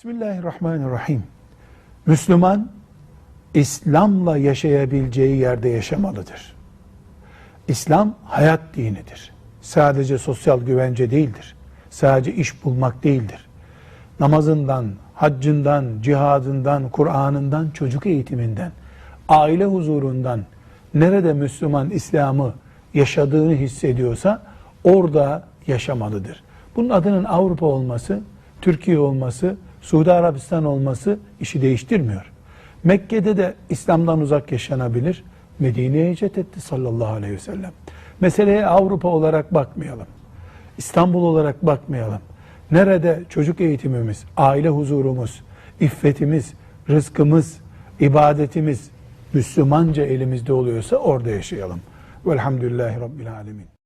Bismillahirrahmanirrahim. Müslüman İslam'la yaşayabileceği yerde yaşamalıdır. İslam hayat dinidir. Sadece sosyal güvence değildir. Sadece iş bulmak değildir. Namazından, haccından, cihadından, Kur'an'ından, çocuk eğitiminden, aile huzurundan nerede Müslüman İslam'ı yaşadığını hissediyorsa orada yaşamalıdır. Bunun adının Avrupa olması, Türkiye olması, Suudi Arabistan olması işi değiştirmiyor. Mekke'de de İslam'dan uzak yaşanabilir. Medine'ye hicret etti sallallahu aleyhi ve sellem. Meseleye Avrupa olarak bakmayalım. İstanbul olarak bakmayalım. Nerede çocuk eğitimimiz, aile huzurumuz, iffetimiz, rızkımız, ibadetimiz Müslümanca elimizde oluyorsa orada yaşayalım. Velhamdülillahi Rabbil Alemin.